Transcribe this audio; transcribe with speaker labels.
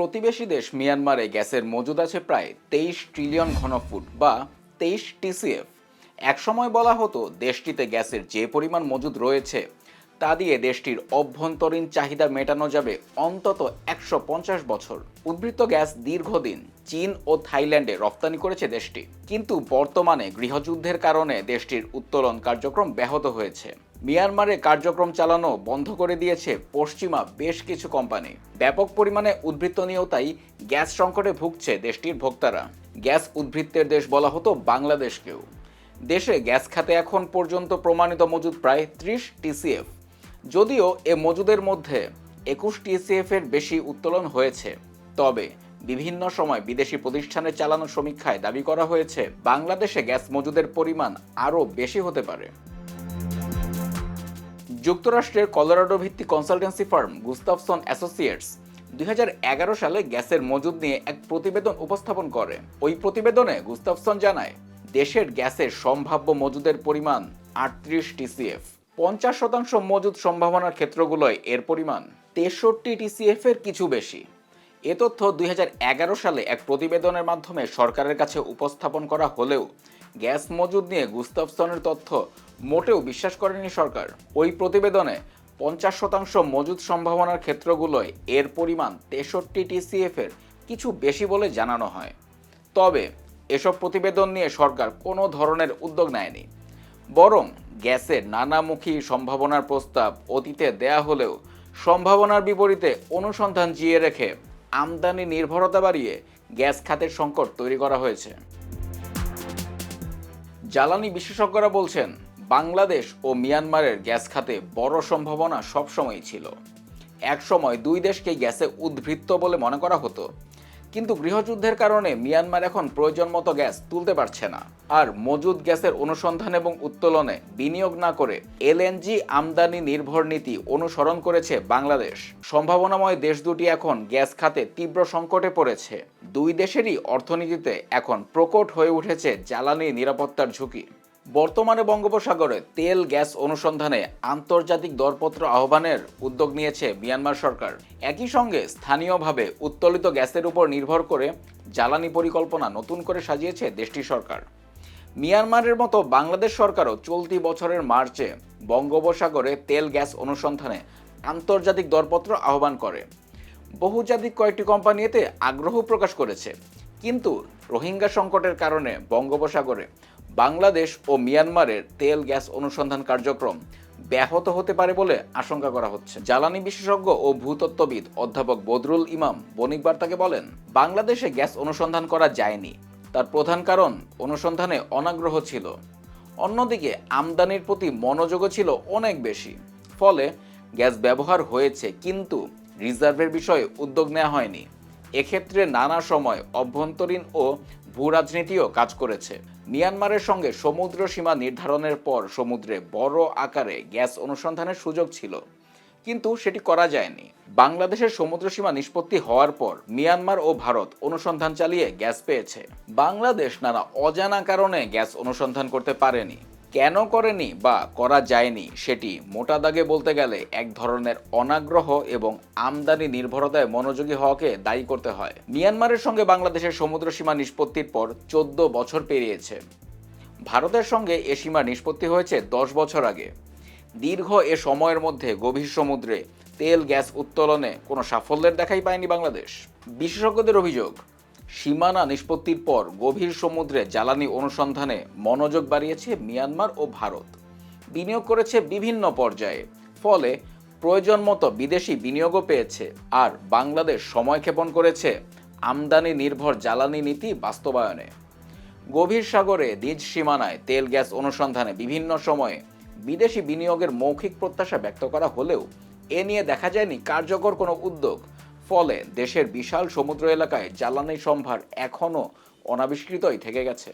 Speaker 1: প্রতিবেশী দেশ মিয়ানমারে গ্যাসের মজুদ আছে প্রায় তেইশ ট্রিলিয়ন ঘনফুট বা তেইশ টিসিএফ। একসময় বলা হতো, দেশটিতে গ্যাসের যে পরিমাণ মজুদ রয়েছে, তা দিয়ে দেশটির অভ্যন্তরীণ চাহিদা মেটানো যাবে অন্তত একশো পঞ্চাশ বছর। উদ্বৃত্ত গ্যাস দীর্ঘদিন চীন ও থাইল্যান্ডে রপ্তানি করেছে দেশটি। কিন্তু বর্তমানে গৃহযুদ্ধের কারণে দেশটির উত্তোলন কার্যক্রম ব্যাহত হয়েছে। মিয়ানমারে কার্যক্রম চালানো বন্ধ করে দিয়েছে পশ্চিমা বেশ কিছু কোম্পানি। ব্যাপক পরিমাণে উদ্বৃত্ত নিয়েও তাই গ্যাস সংকটে ভুগছে দেশটির ভোক্তারা। গ্যাস উদ্বৃত্তের দেশ বলা হতো বাংলাদেশকেও। দেশে গ্যাস খাতে এখন পর্যন্ত প্রমাণিত মজুদ প্রায় ত্রিশ টিসিএফ। যদিও এ মজুদের মধ্যে একুশ টিসিএফ এর বেশি উত্তোলন হয়েছে। তবে বিভিন্ন সময় বিদেশি প্রতিষ্ঠানের চালানো সমীক্ষায় দাবি করা হয়েছে, বাংলাদেশে গ্যাস মজুদের পরিমাণ আরও বেশি হতে পারে। যুক্তরাষ্ট্রের কলোরাডো ভিত্তিক কনসালটেন্সি ফার্ম গুস্তাফসন অ্যাসোসিয়েটস দুই সালে গ্যাসের মজুদ নিয়ে এক প্রতিবেদন উপস্থাপন করে। ওই প্রতিবেদনে গুস্তাফসন জানায়, দেশের গ্যাসের সম্ভাব্য মজুদের পরিমাণ আটত্রিশ টিসিএফ। পঞ্চাশ শতাংশ মজুদ সম্ভাবনার ক্ষেত্রগুলোয় এর পরিমাণ তেষট্টি টিসিএফ এর কিছু বেশি। এ তথ্য দুই হাজার এগারো সালে এক প্রতিবেদনের মাধ্যমে সরকারের কাছে উপস্থাপন করা হলেও গ্যাস মজুদ নিয়ে গুস্তাফসনের তথ্য। মোটেও বিশ্বাস করেনি সরকার। ওই প্রতিবেদনে পঞ্চাশ শতাংশ মজুদ সম্ভাবনার ক্ষেত্রগুলোয় এর পরিমাণ তেষট্টি টিসিএফ এর কিছু বেশি বলে জানানো হয়। তবে এসব প্রতিবেদন নিয়ে সরকার কোনো ধরনের উদ্যোগ নেয়নি। বরং গ্যাসের নানামুখী সম্ভাবনার প্রস্তাব অতীতে দেয়া হলেও সম্ভাবনার বিপরীতে অনুসন্ধান জিয়ে রেখে আমদানি নির্ভরতা বাড়িয়ে গ্যাস খাতের সংকট তৈরি করা হয়েছে। জ্বালানি বিশেষজ্ঞরা বলছেন, বাংলাদেশ ও মিয়ানমারের গ্যাস খাতে বড় সম্ভাবনা সবসময়ই ছিল। একসময় দুই দেশকে গ্যাসে উদ্বৃত্ত বলে মনে করা হতো। কিন্তু গৃহযুদ্ধের কারণে মিয়ানমার এখন প্রয়োজন মতো গ্যাস তুলতে পারছে না। আর মজুদ গ্যাসের অনুসন্ধান এবং উত্তোলনে বিনিয়োগ না করে এলএনজি আমদানি নির্ভর নীতি অনুসরণ করেছে বাংলাদেশ। সম্ভাবনাময় দেশ দুটি এখন গ্যাস খাতে তীব্র সংকটে পড়েছে। দুই দেশেরই অর্থনীতিতে এখন প্রকট হয়ে উঠেছে জ্বালানি নিরাপত্তার ঝুঁকি। বর্তমানে বঙ্গোপসাগরে তেল, গ্যাস অনুসন্ধানে আন্তর্জাতিক দরপত্র আহ্বানের উদ্যোগ নিয়েছে মিয়ানমার সরকার। একই সঙ্গে স্থানীয়ভাবে উত্তোলিত গ্যাসের উপর নির্ভর করে জ্বালানি পরিকল্পনা নতুন করে সাজিয়েছে দেশটির সরকার। মিয়ানমারের মতো বাংলাদেশ সরকারও চলতি বছরের মার্চে বঙ্গোপসাগরে তেল, গ্যাস অনুসন্ধানে আন্তর্জাতিক দরপত্র আহ্বান করে। বহুজাতিক কয়েকটি কোম্পানি এতে আগ্রহ প্রকাশ করেছে। কিন্তু রোহিঙ্গা সংকটের কারণে বঙ্গোপসাগরে বাংলাদেশ ও মিয়ানমারের তেল গ্যাস অনুসন্ধান কার্যক্রম ব্যাহত হতে পারে বলে আশঙ্কা করা হচ্ছে। জ্বালানি বিশেষজ্ঞ ও ভূতত্ত্ববিদ অধ্যাপক বদরুল ইমাম বণিক বার্তাকে বলেন, বাংলাদেশে গ্যাস অনুসন্ধান করা যায়নি। তার প্রধান কারণ অনুসন্ধানে অনাগ্রহ ছিল। অন্যদিকে আমদানির প্রতি মনোযোগও ছিল অনেক বেশি। ফলে গ্যাস ব্যবহার হয়েছে, কিন্তু রিজার্ভের বিষয়ে উদ্যোগ নেওয়া হয়নি। এক্ষেত্রে নানা সময় অভ্যন্তরীণ ও ভূ রাজনীতিও কাজ করেছে। মিয়ানমারের সঙ্গে সমুদ্র সীমা নির্ধারণের পর সমুদ্রে বড় আকারে গ্যাস অনুসন্ধানের সুযোগ ছিল। কিন্তু সেটি করা যায়নি। বাংলাদেশের সমুদ্র সীমা নিষ্পত্তি হওয়ার পর মিয়ানমার ও ভারত অনুসন্ধান চালিয়ে গ্যাস পেয়েছে। বাংলাদেশ নানা অজানা কারণে গ্যাস অনুসন্ধান করতে পারেনি। কেন করেনি বা করা যায়নি সেটি মোটা দাগে বলতে গেলে এক ধরনের অনাগ্রহ এবং আমদানি নির্ভরতায় মনোযোগী হওয়াকে দায়ী করতে হয়। মিয়ানমারের সঙ্গে বাংলাদেশের সমুদ্র সীমা নিষ্পত্তির পর চোদ্দ বছর পেরিয়েছে। ভারতের সঙ্গে এ সীমা নিষ্পত্তি হয়েছে দশ বছর আগে। দীর্ঘ এ সময়ের মধ্যে গভীর সমুদ্রে তেল গ্যাস উত্তোলনে কোনো সাফল্যের দেখাই পায়নি বাংলাদেশ। বিশেষজ্ঞদের অভিযোগ সীমানা নিষ্পত্তির পর গভীর সমুদ্রে জ্বালানি অনুসন্ধানে মনোযোগ বাড়িয়েছে মিয়ানমার ও ভারত। বিনিয়োগ করেছে বিভিন্ন পর্যায়ে, ফলে প্রয়োজন মতো বিদেশি বিনিয়োগও পেয়েছে আর বাংলাদেশ সময় ক্ষেপণ করেছে আমদানি নির্ভর জ্বালানি নীতি বাস্তবায়নে। গভীর সাগরে নিজ সীমানায় তেল গ্যাস অনুসন্ধানে বিভিন্ন সময়ে বিদেশি বিনিয়োগের মৌখিক প্রত্যাশা ব্যক্ত করা হলেও এ নিয়ে দেখা যায়নি কার্যকর কোনো উদ্যোগ। ফলে দেশের বিশাল সমুদ্র এলাকায় জ্বালানি সম্ভার এখনও অনাবিষ্কৃতই থেকে গেছে।